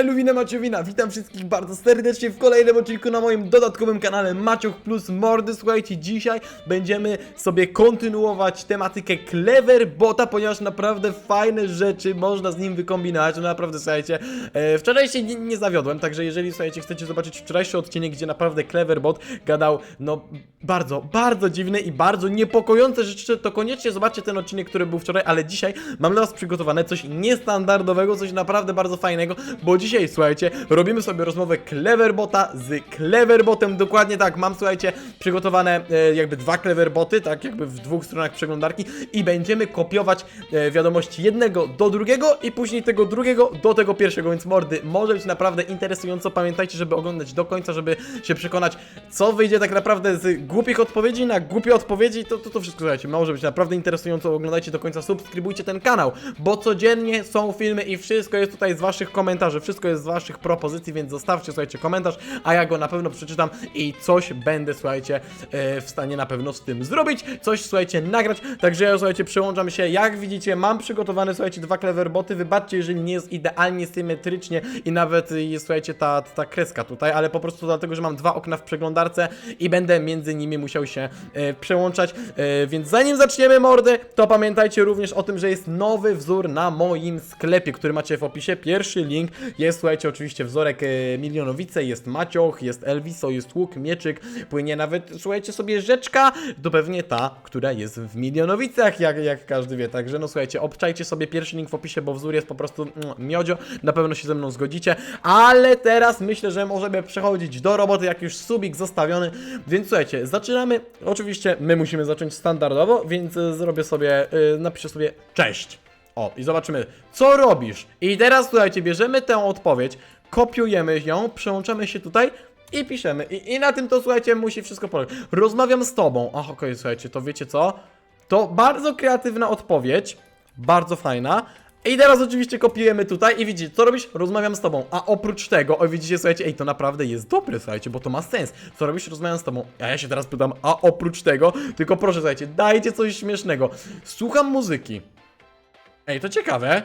Eluwina Maciowina, witam wszystkich bardzo serdecznie w kolejnym odcinku na moim dodatkowym kanale Macioch Plus Mordy. Słuchajcie, dzisiaj będziemy sobie kontynuować tematykę Clever Bota, ponieważ naprawdę fajne rzeczy można z nim wykombinować. No naprawdę, słuchajcie, e, wczoraj się nie, nie zawiodłem, także jeżeli, słuchajcie, chcecie zobaczyć wczorajszy odcinek, gdzie naprawdę Clever Bot gadał, no, bardzo, bardzo dziwne i bardzo niepokojące rzeczy, to koniecznie zobaczcie ten odcinek, który był wczoraj, ale dzisiaj mam dla was przygotowane coś niestandardowego, coś naprawdę bardzo fajnego, bo dzisiaj, słuchajcie, robimy sobie rozmowę Cleverbota z Cleverbotem, dokładnie tak, mam, słuchajcie, przygotowane e, jakby dwa Cleverboty, tak jakby w dwóch stronach przeglądarki i będziemy kopiować e, wiadomości jednego do drugiego i później tego drugiego do tego pierwszego, więc mordy, może być naprawdę interesująco, pamiętajcie, żeby oglądać do końca, żeby się przekonać, co wyjdzie tak naprawdę z głupich odpowiedzi na głupie odpowiedzi, to, to, to wszystko, słuchajcie, może być naprawdę interesująco, oglądajcie do końca, subskrybujcie ten kanał, bo codziennie są filmy i wszystko jest tutaj z waszych komentarzy, wszystko jest z waszych propozycji, więc zostawcie, słuchajcie, komentarz, a ja go na pewno przeczytam i coś będę, słuchajcie, e, w stanie na pewno z tym zrobić, coś, słuchajcie, nagrać, także ja, słuchajcie, przyłączam się, jak widzicie, mam przygotowane, słuchajcie, dwa cleverboty, wybaczcie, jeżeli nie jest idealnie symetrycznie i nawet jest, słuchajcie, ta, ta kreska tutaj, ale po prostu dlatego, że mam dwa okna w przeglądarce i będę między nimi musiał się e, przełączać, e, więc zanim zaczniemy mordy, to pamiętajcie również o tym, że jest nowy wzór na moim sklepie, który macie w opisie. Pierwszy link jest, słuchajcie, oczywiście wzorek e, Milionowice, jest Macioch, jest Elviso, jest łuk, mieczyk, płynie nawet, słuchajcie sobie, rzeczka, to pewnie ta, która jest w Milionowicach, jak, jak każdy wie, także no słuchajcie, obczajcie sobie pierwszy link w opisie, bo wzór jest po prostu mm, miodzio, na pewno się ze mną zgodzicie, ale teraz myślę, że możemy przechodzić do roboty, jak już subik zostawiony, więc słuchajcie, zaczynamy, oczywiście my musimy zacząć standardowo, więc e, zrobię sobie, y, napiszę sobie cześć. O, i zobaczymy, co robisz. I teraz, słuchajcie, bierzemy tę odpowiedź, kopiujemy ją, przełączamy się tutaj i piszemy. I, i na tym to, słuchajcie, musi wszystko polegać. Rozmawiam z tobą. Ach, okej, słuchajcie, to wiecie co? To bardzo kreatywna odpowiedź, bardzo fajna. I teraz oczywiście kopiujemy tutaj i widzicie, co robisz? Rozmawiam z tobą. A oprócz tego, o widzicie, słuchajcie, ej, to naprawdę jest dobre, słuchajcie, bo to ma sens. Co robisz? Rozmawiam z tobą. A ja się teraz pytam, a oprócz tego, tylko proszę, słuchajcie, dajcie coś śmiesznego. Słucham muzyki. Ej, to ciekawe.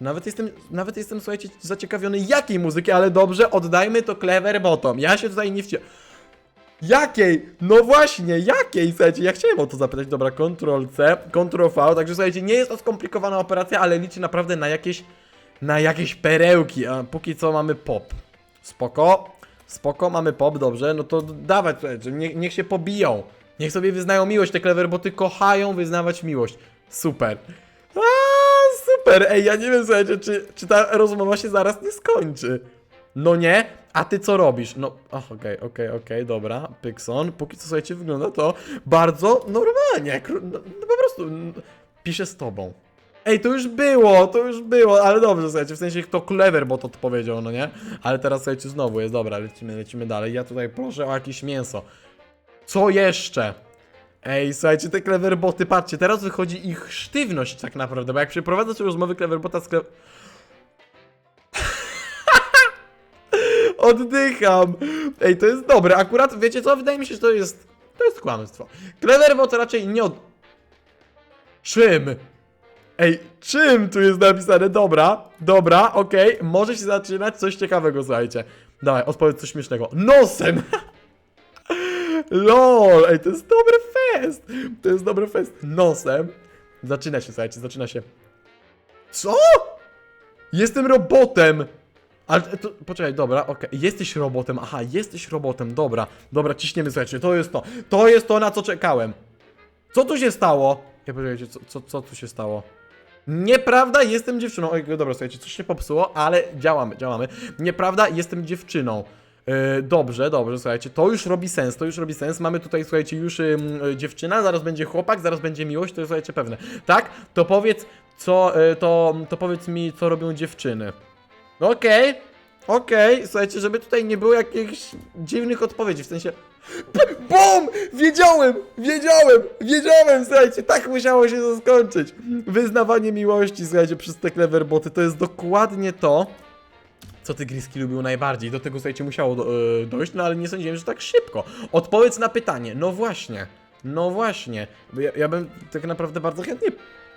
Nawet jestem, nawet jestem, słuchajcie, zaciekawiony jakiej muzyki, ale dobrze, oddajmy to Clever Bottom. Ja się tutaj nie wcie... Jakiej? No właśnie, jakiej? Słuchajcie, ja chciałem o to zapytać. Dobra, Ctrl C, Ctrl V, także słuchajcie, nie jest to skomplikowana operacja, ale liczy naprawdę na jakieś, na jakieś perełki, a póki co mamy pop. Spoko, spoko, mamy pop, dobrze, no to dawać, słuchajcie, niech, niech się pobiją. Niech sobie wyznają miłość, te Clever Boty kochają wyznawać miłość. Super. A, super, ej, ja nie wiem, słuchajcie, czy, czy ta rozmowa się zaraz nie skończy. No nie, a ty co robisz? No, okej, okej, okej, dobra, Pixon, póki co, słuchajcie, wygląda to bardzo normalnie, no, no po prostu, piszę z tobą. Ej, to już było, to już było, ale dobrze, słuchajcie, w sensie to clever, bo to powiedział, no nie? Ale teraz, słuchajcie, znowu jest, dobra, lecimy, lecimy dalej, ja tutaj proszę o jakieś mięso. Co jeszcze? Ej, słuchajcie, te cleverboty, patrzcie, teraz wychodzi ich sztywność tak naprawdę, bo jak przeprowadzasz rozmowy cleverbota z clever... Oddycham! Ej, to jest dobre, akurat, wiecie co, wydaje mi się, że to jest... To jest kłamstwo. Cleverbot raczej nie od... Czym? Ej, czym tu jest napisane? Dobra, dobra, okej, może się zaczynać coś ciekawego, słuchajcie. Dawaj, odpowiedz coś śmiesznego. Nosem! LOL, ej, to jest dobry fest! To jest dobry fest. Nosem. Zaczyna się, słuchajcie, zaczyna się. Co? Jestem robotem! Ale to, poczekaj, dobra, okej. Jesteś robotem, aha, jesteś robotem, dobra. Dobra, ciśniemy, słuchajcie, to jest to. To jest to, na co czekałem. Co tu się stało? Ja poczekajcie, co, co, co tu się stało? Nieprawda, jestem dziewczyną. Oj, dobra, słuchajcie, coś się popsuło, ale działamy, działamy. Nieprawda, jestem dziewczyną. Yy, dobrze, dobrze, słuchajcie, to już robi sens, to już robi sens. Mamy tutaj, słuchajcie, już dziewczyna, zaraz będzie chłopak, zaraz będzie miłość, to jest, słuchajcie, pewne. Tak? To powiedz, co, y, to, to powiedz mi, co robią dziewczyny. Okej, okej, słuchajcie, żeby tutaj nie było jakichś dziwnych odpowiedzi, w sensie... BUM! Wiedziałem! Wiedziałem! Wiedziałem, słuchajcie, tak musiało się to skończyć. Wyznawanie miłości, słuchajcie, przez te cleverboty, to jest dokładnie to, co Tygriski lubił najbardziej. Do tego, słuchajcie, musiało do, e, dojść, no ale nie sądziłem, że tak szybko. Odpowiedz na pytanie. No właśnie. No właśnie. Ja, ja bym tak naprawdę bardzo chętnie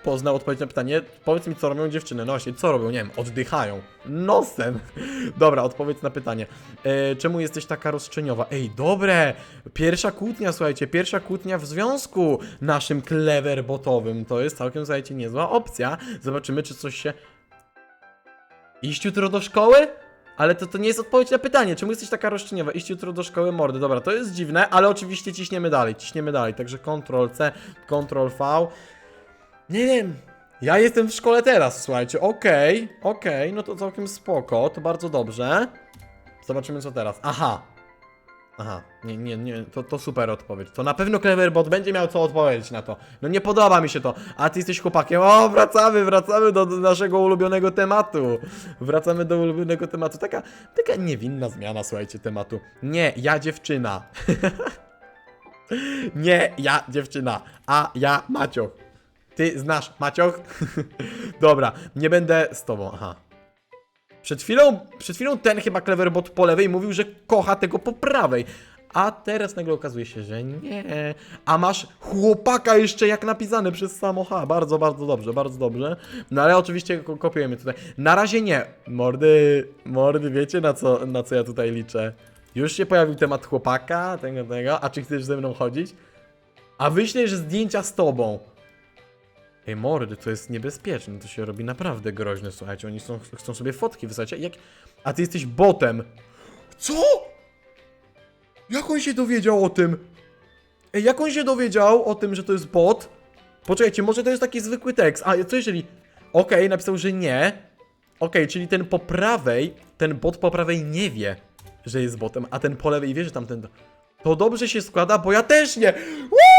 poznał odpowiedź na pytanie, powiedz mi co robią dziewczyny. No właśnie, co robią? Nie wiem, oddychają. Nosem. Dobra, odpowiedź na pytanie. E, czemu jesteś taka roszczeniowa? Ej, dobre! Pierwsza kłótnia, słuchajcie, pierwsza kłótnia w związku naszym cleverbotowym. To jest całkiem, słuchajcie, niezła opcja. Zobaczymy, czy coś się... Iść jutro do szkoły? Ale to, to nie jest odpowiedź na pytanie, czemu jesteś taka roszczeniowa? Iść jutro do szkoły mordy. Dobra, to jest dziwne, ale oczywiście ciśniemy dalej, ciśniemy dalej. Także Ctrl C, Ctrl V. Nie wiem. Ja jestem w szkole teraz, słuchajcie. Okej, okej, no to całkiem spoko, to bardzo dobrze. Zobaczymy co teraz. Aha. Aha, nie, nie, nie, to, to super odpowiedź. To na pewno Cleverbot będzie miał co odpowiedzieć na to. No nie podoba mi się to. A ty jesteś chłopakiem. O, wracamy, wracamy do, do naszego ulubionego tematu. Wracamy do ulubionego tematu. Taka, taka niewinna zmiana, słuchajcie, tematu. Nie, ja dziewczyna. nie, ja dziewczyna. A ja Macioch. Ty znasz Macioch? Dobra, nie będę z tobą. Aha. Przed chwilą, przed chwilą ten chyba Cleverbot po lewej mówił, że kocha tego po prawej. A teraz nagle okazuje się, że nie. A masz chłopaka jeszcze jak napisane przez samo H. Bardzo, bardzo dobrze, bardzo dobrze. No ale oczywiście ko- kopiujemy tutaj. Na razie nie. Mordy, mordy, wiecie na co, na co ja tutaj liczę? Już się pojawił temat chłopaka, tego, tego. A czy chcesz ze mną chodzić? A wyślesz zdjęcia z tobą. Ej, mordy, to jest niebezpieczne, to się robi naprawdę groźne, słuchajcie, oni są, chcą sobie fotki wysłać, jak... A ty jesteś botem. Co? Jak on się dowiedział o tym? Ej, jak on się dowiedział o tym, że to jest bot? Poczekajcie, może to jest taki zwykły tekst, a co jeżeli... Okej, napisał, że nie. Okej, czyli ten po prawej, ten bot po prawej nie wie, że jest botem, a ten po lewej wie, że tamten... To dobrze się składa, bo ja też nie! Woo!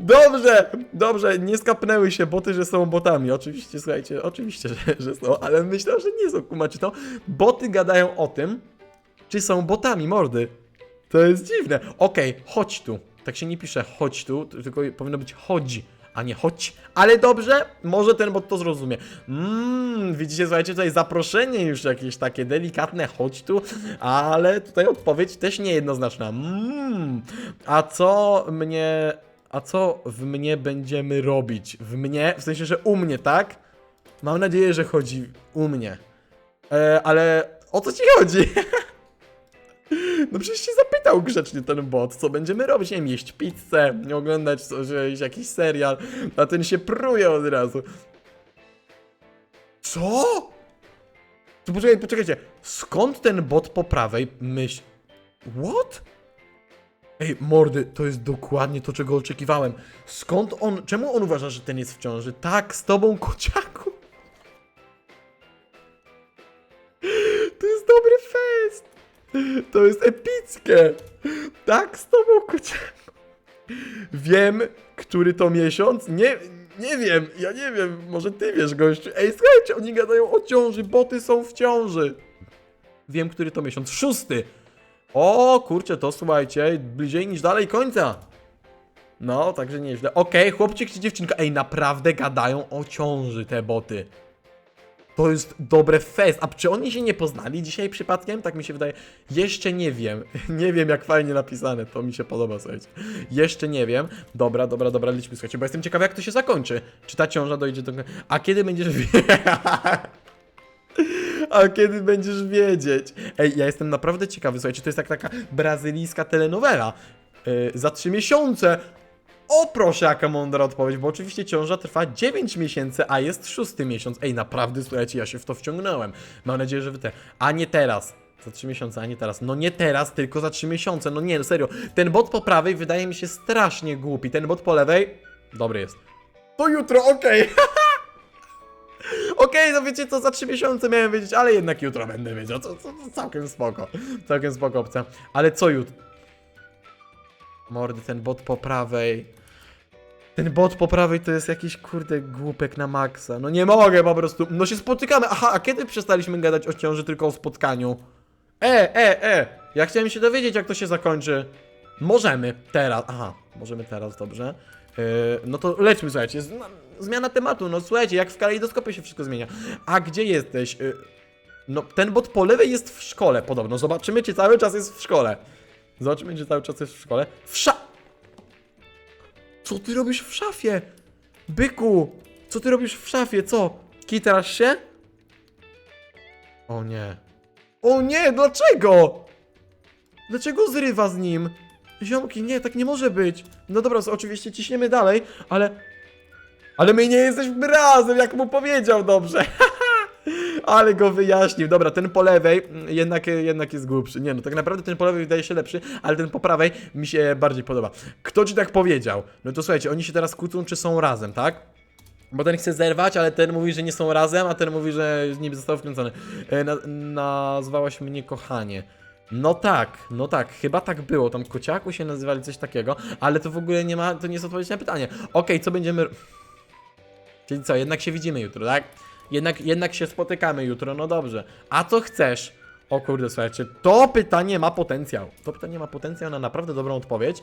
Dobrze, dobrze, nie skapnęły się boty, że są botami. Oczywiście, słuchajcie, oczywiście, że, że są, ale myślę, że nie są, kumacie to. Boty gadają o tym, czy są botami, mordy. To jest dziwne. Okej, chodź tu. Tak się nie pisze chodź tu, tylko powinno być chodź, a nie chodź. Ale dobrze, może ten bot to zrozumie. Mmm, widzicie, słuchajcie, tutaj zaproszenie już jakieś takie delikatne chodź tu, ale tutaj odpowiedź też niejednoznaczna. Mmm, a co mnie a co w mnie będziemy robić? W mnie? W sensie, że u mnie, tak? Mam nadzieję, że chodzi u mnie. E, ale o co ci chodzi? no przecież się zapytał grzecznie ten bot, co będziemy robić? Nie wiem, jeść pizzę, nie oglądać coś, jakiś serial, a ten się pruje od razu. Co? To poczekaj, poczekajcie, skąd ten bot po prawej myśl... What? Ej, mordy, to jest dokładnie to, czego oczekiwałem. Skąd on, czemu on uważa, że ten jest w ciąży? Tak, z tobą, kociaku. To jest dobry fest. To jest epickie. Tak, z tobą, kociaku. Wiem, który to miesiąc? Nie, nie wiem, ja nie wiem, może ty wiesz, gościu. Ej, słuchajcie, oni gadają o ciąży, boty są w ciąży. Wiem, który to miesiąc. Szósty. O, kurczę, to słuchajcie, bliżej niż dalej końca. No, także nieźle. Okej, chłopczyk czy dziewczynka. Ej, naprawdę gadają o ciąży te boty. To jest dobre fest. A czy oni się nie poznali dzisiaj przypadkiem? Tak mi się wydaje. Jeszcze nie wiem. Nie wiem, jak fajnie napisane. To mi się podoba, słuchajcie. Jeszcze nie wiem. Dobra, dobra, dobra, liczmy, słuchajcie, bo jestem ciekawy, jak to się zakończy. Czy ta ciąża dojdzie do... A kiedy będziesz... A kiedy będziesz wiedzieć? Ej, ja jestem naprawdę ciekawy, słuchajcie, to jest jak taka brazylijska telenowela. Yy, za trzy miesiące. O proszę, jaka mądra odpowiedź, bo oczywiście ciąża trwa 9 miesięcy, a jest szósty miesiąc. Ej, naprawdę, słuchajcie, ja się w to wciągnąłem. Mam nadzieję, że wy te... A nie teraz. Za 3 miesiące, a nie teraz. No nie teraz, tylko za 3 miesiące. No nie, no serio. Ten bot po prawej wydaje mi się strasznie głupi. Ten bot po lewej... Dobry jest. To jutro, okej. Okej, no wiecie co, za 3 miesiące miałem wiedzieć, ale jednak jutro będę wiedział. To, to, to całkiem spoko. Całkiem spoko opcja. Ale co jutro? Mordy, ten bot po prawej. Ten bot po prawej to jest jakiś kurde głupek na maksa. No nie mogę po prostu. No się spotykamy. Aha, a kiedy przestaliśmy gadać o ciąży tylko o spotkaniu? E, e, e. Ja chciałem się dowiedzieć, jak to się zakończy. Możemy teraz. Aha, możemy teraz, dobrze. Yy, no to lećmy, słuchajcie. No, zmiana tematu. No słuchajcie, jak w kalejdoskopie się wszystko zmienia. A gdzie jesteś? Yy, no, ten bot po lewej jest w szkole podobno. Zobaczymy, czy cały czas jest w szkole. Zobaczymy, czy cały czas jest w szkole. W sza... Co ty robisz w szafie? Byku! Co ty robisz w szafie? Co? Kitarasz się? O nie. O nie, dlaczego? Dlaczego zrywa z nim? Ziomki, nie, tak nie może być. No dobra, oczywiście ciśniemy dalej, ale... Ale my nie jesteśmy razem, jak mu powiedział dobrze. Ale go wyjaśnił. Dobra, ten po lewej mm, jednak, jednak jest głupszy. Nie no, tak naprawdę ten po lewej wydaje się lepszy, ale ten po prawej mi się bardziej podoba. Kto ci tak powiedział? No to słuchajcie, oni się teraz kłócą, czy są razem, tak? Bo ten chce zerwać, ale ten mówi, że nie są razem, a ten mówi, że niby został wkręcony. E, na, nazwałaś mnie kochanie. No tak, no tak, chyba tak było. Tam kociaku się nazywali coś takiego, ale to w ogóle nie ma, to nie jest odpowiedź na pytanie. Okej, co będziemy. Czyli co, jednak się widzimy jutro, tak? Jednak, jednak się spotykamy jutro, no dobrze. A co chcesz? O kurde, słuchajcie, to pytanie ma potencjał. To pytanie ma potencjał na naprawdę dobrą odpowiedź.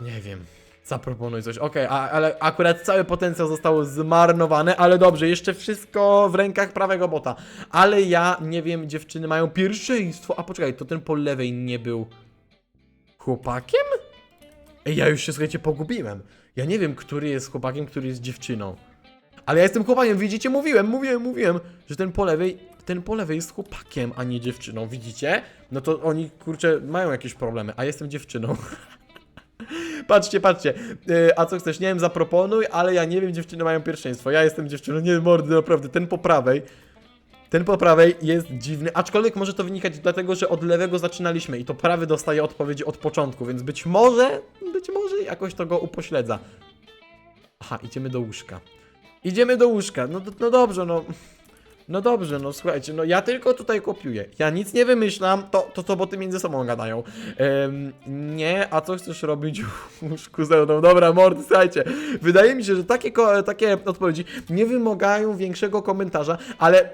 Nie wiem. Zaproponuj coś. Okej, a- ale akurat cały potencjał został zmarnowany, ale dobrze, jeszcze wszystko w rękach prawego bota. Ale ja nie wiem, dziewczyny mają pierwszeństwo. A poczekaj, to ten po lewej nie był chłopakiem? Ej, ja już się słuchajcie pogubiłem. Ja nie wiem, który jest chłopakiem, który jest dziewczyną. Ale ja jestem chłopakiem, widzicie? Mówiłem, mówiłem, mówiłem, że ten po lewej, ten po lewej jest chłopakiem, a nie dziewczyną, widzicie? No to oni, kurczę, mają jakieś problemy, a jestem dziewczyną. patrzcie, patrzcie. Yy, a co chcesz? Nie wiem, zaproponuj, ale ja nie wiem, dziewczyny mają pierwszeństwo. Ja jestem dziewczyną, nie mordy, naprawdę, ten po prawej. Ten po prawej jest dziwny, aczkolwiek może to wynikać dlatego, że od lewego zaczynaliśmy i to prawy dostaje odpowiedzi od początku, więc być może, być może jakoś to go upośledza. Aha, idziemy do łóżka. Idziemy do łóżka. No, no dobrze, no. No dobrze, no słuchajcie, no ja tylko tutaj kopiuję. Ja nic nie wymyślam, to, to co boty między sobą gadają. Em, nie, a co chcesz robić w łóżku ze mną? Dobra, mordy, słuchajcie. Wydaje mi się, że takie, takie odpowiedzi nie wymagają większego komentarza, ale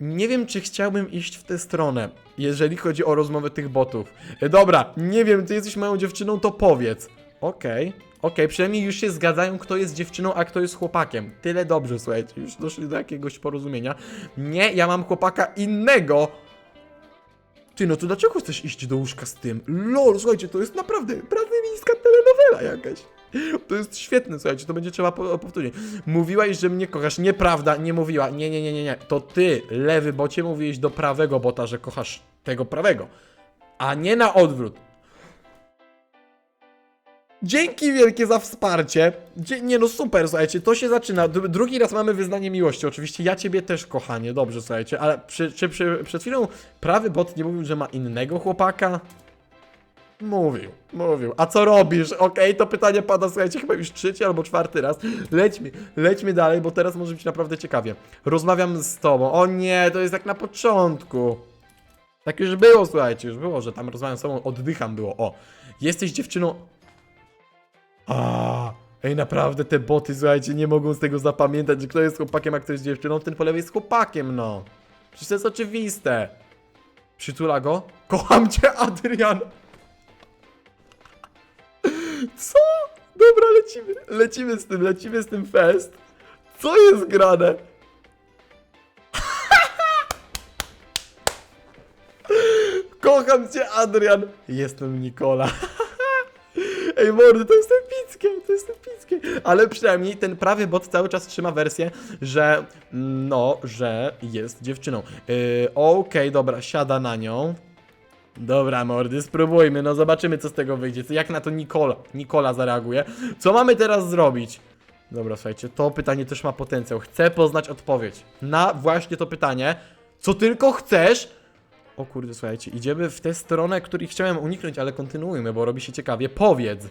nie wiem, czy chciałbym iść w tę stronę, jeżeli chodzi o rozmowę tych botów. E, dobra, nie wiem, ty jesteś moją dziewczyną, to powiedz. Okej, okej, przynajmniej już się zgadzają, kto jest dziewczyną, a kto jest chłopakiem. Tyle dobrze, słuchajcie, już doszli do jakiegoś porozumienia. Nie, ja mam chłopaka innego. Ty, no to dlaczego chcesz iść do łóżka z tym? Lol, słuchajcie, to jest naprawdę brazylijska telenowela jakaś. To jest świetne, słuchajcie, to będzie trzeba po- powtórzyć. Mówiłaś, że mnie kochasz. Nieprawda, nie mówiła. Nie, nie, nie, nie, nie. To ty, lewy bocie, mówiłeś do prawego bota, że kochasz tego prawego. A nie na odwrót. Dzięki wielkie za wsparcie. Dzie nie no super, słuchajcie, to się zaczyna. D drugi raz mamy wyznanie miłości. Oczywiście ja ciebie też, kochanie, dobrze, słuchajcie, ale przy, czy przy, przed chwilą prawy bot nie mówił, że ma innego chłopaka? Mówił, mówił. A co robisz? Okej, to pytanie pada, słuchajcie, chyba już trzeci albo czwarty raz. Lećmy, lećmy dalej, bo teraz może być naprawdę ciekawie. Rozmawiam z tobą. O nie, to jest jak na początku. Tak już było, słuchajcie, już było, że tam rozmawiam z tobą, oddycham było. O, jesteś dziewczyną. A, ej, naprawdę te boty, słuchajcie, nie mogą z tego zapamiętać, że kto jest chłopakiem, a kto jest dziewczyną. Ten po lewej jest chłopakiem, no. Przecież to jest oczywiste. Przytula go. Kocham cię, Adrian. Co? Dobra, lecimy. Lecimy z tym, lecimy z tym fest. Co jest grane? Kocham cię, Adrian. Jestem Nikola. Ej, mordy, to jest epickie, to jest epickie. Ale przynajmniej ten prawy bot cały czas trzyma wersję, że no, że jest dziewczyną. Yy, Okej, dobra, siada na nią. Dobra, mordy, spróbujmy, no zobaczymy co z tego wyjdzie. Jak na to Nikola, Nikola zareaguje. Co mamy teraz zrobić? Dobra, słuchajcie, to pytanie też ma potencjał. Chcę poznać odpowiedź na właśnie to pytanie. Co tylko chcesz? O kurde, słuchajcie, idziemy w tę stronę, której chciałem uniknąć, ale kontynuujmy, bo robi się ciekawie. Powiedz.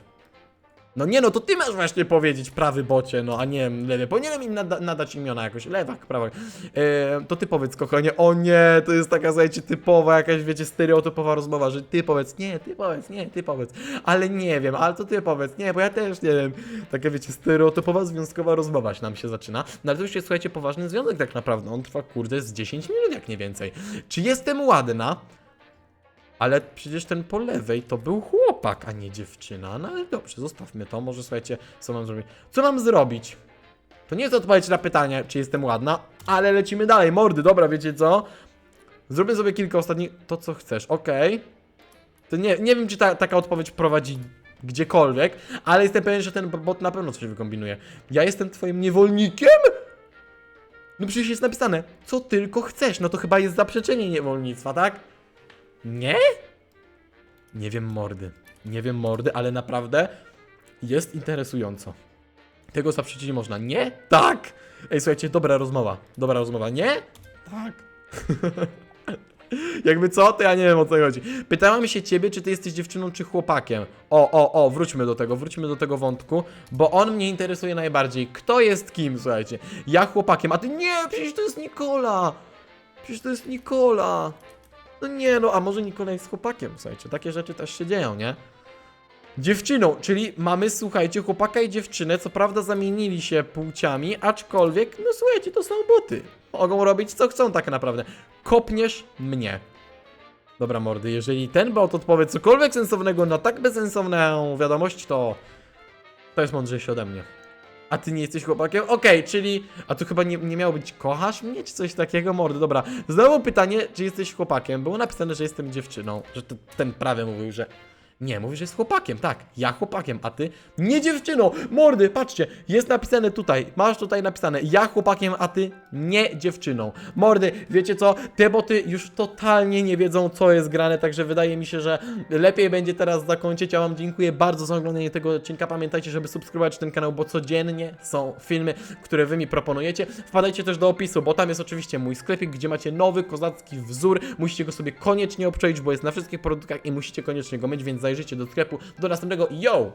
No nie no, to ty masz właśnie powiedzieć prawy bocie, no a nie lewy. Powinienem im nada nadać imiona jakoś, lewak, prawak. E, to ty powiedz, kochanie, o nie, to jest taka, słuchajcie, typowa jakaś, wiecie, stereotypowa rozmowa, że ty powiedz, nie, ty powiedz, nie, ty powiedz. Ale nie wiem, ale to ty powiedz, nie, bo ja też nie wiem. Taka, wiecie, stereotypowa związkowa rozmowa się nam się zaczyna. No ale to już jest, słuchajcie, poważny związek tak naprawdę. On trwa, kurde, z 10 minut, jak nie więcej. Czy jestem ładna? Ale przecież ten po lewej to był chłopak, a nie dziewczyna. No ale dobrze, zostawmy to. Może słuchajcie, co mam zrobić? Co mam zrobić? To nie jest odpowiedź na pytanie, czy jestem ładna, ale lecimy dalej. Mordy, dobra, wiecie co? Zrobię sobie kilka ostatnich. To co chcesz, okej. To nie, nie wiem, czy ta, taka odpowiedź prowadzi gdziekolwiek, ale jestem pewien, że ten bot na pewno coś wykombinuje. Ja jestem twoim niewolnikiem? No przecież jest napisane, co tylko chcesz. No to chyba jest zaprzeczenie niewolnictwa, tak? Nie? Nie wiem mordy. Nie wiem mordy, ale naprawdę jest interesująco. Tego zaprzeczyć nie można. Nie? Tak! Ej, słuchajcie, dobra rozmowa. Dobra rozmowa. Nie? Tak. Jakby co, to ja nie wiem o co chodzi. Pytałem się ciebie, czy ty jesteś dziewczyną, czy chłopakiem. O, o, o, wróćmy do tego, wróćmy do tego wątku, bo on mnie interesuje najbardziej. Kto jest kim, słuchajcie? Ja chłopakiem, a ty nie, przecież to jest Nikola! Przecież to jest Nikola! No nie, no, a może Nikola jest chłopakiem, słuchajcie, takie rzeczy też się dzieją, nie? Dziewczyną, czyli mamy, słuchajcie, chłopaka i dziewczynę, co prawda zamienili się płciami, aczkolwiek, no słuchajcie, to są boty. Mogą robić co chcą tak naprawdę. Kopniesz mnie. Dobra, mordy, jeżeli ten bot odpowie cokolwiek sensownego na tak bezsensowną wiadomość, to to jest mądrzejszy ode mnie. A ty nie jesteś chłopakiem? Okej, czyli... A tu chyba nie, nie miało być kochasz mnie, czy coś takiego? Mordy, dobra. Znowu pytanie, czy jesteś chłopakiem? Było napisane, że jestem dziewczyną. Że to, ten prawie mówił, że... Nie, mówi, że jest chłopakiem, tak. Ja chłopakiem, a ty? Nie dziewczyną! Mordy, patrzcie, jest napisane tutaj. Masz tutaj napisane, ja chłopakiem, a ty nie dziewczyną. Mordy, wiecie co? Te boty już totalnie nie wiedzą, co jest grane, także wydaje mi się, że lepiej będzie teraz zakończyć. Ja wam dziękuję bardzo za oglądanie tego odcinka. Pamiętajcie, żeby subskrybować ten kanał, bo codziennie są filmy, które wy mi proponujecie. Wpadajcie też do opisu, bo tam jest oczywiście mój sklepik, gdzie macie nowy kozacki wzór. Musicie go sobie koniecznie obczaić, bo jest na wszystkich produktach i musicie koniecznie go mieć, więc zajrzyjcie do sklepu. Do następnego, yo!